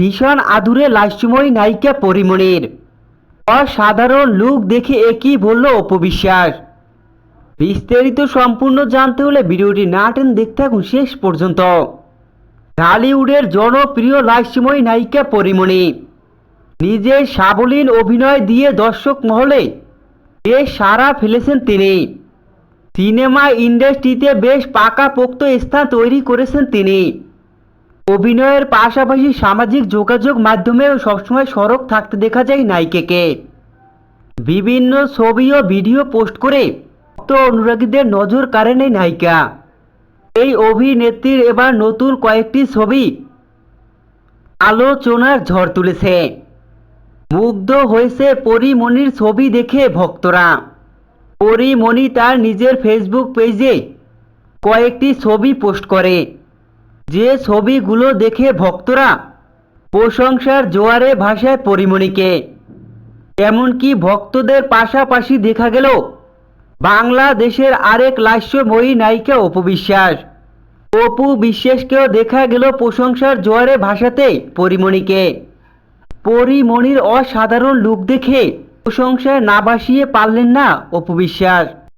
ভীষণ আদুরে লাস্যময়ী নায়িকা পরিমণির অসাধারণ লুক দেখে একই বলল অপবিশ্বাস বিস্তারিত সম্পূর্ণ জানতে হলে ভিডিওটি না টেন দেখতে থাকুন শেষ পর্যন্ত ঢালিউডের জনপ্রিয় লাস্যময়ী নায়িকা পরিমণি নিজের সাবলীল অভিনয় দিয়ে দর্শক মহলে বেশ সারা ফেলেছেন তিনি সিনেমা ইন্ডাস্ট্রিতে বেশ পাকাপোক্ত স্থান তৈরি করেছেন তিনি। অভিনয়ের পাশাপাশি সামাজিক যোগাযোগ মাধ্যমেও সবসময় সড়ক থাকতে দেখা যায় নায়িকাকে। বিভিন্ন ছবি ও ভিডিও পোস্ট করে ভক্ত অনুরাগীদের নজর কাড়েন এই নায়িকা। এই অভিনেত্রীর এবার নতুন কয়েকটি ছবি আলোচনার ঝড় তুলেছে। মুগ্ধ হয়েছে পরিমণির ছবি দেখে ভক্তরা। পরিমণি তার নিজের ফেসবুক পেজে কয়েকটি ছবি পোস্ট করে। যে ছবিগুলো দেখে ভক্তরা প্রশংসার জোয়ারে ভাষায় পরিমণিকে। এমনকি ভক্তদের পাশাপাশি দেখা গেল বাংলাদেশের আরেক লাস্যময়ী নায়িকা অপু বিশ্বাস। অপু বিশ্বাসকেও দেখা গেল প্রশংসার জোয়ারে ভাষাতে পরিমণিকে। পরিমণির অসাধারণ লুক দেখে প্রশংসায় না ভাসিয়ে পারলেন না অপু বিশ্বাস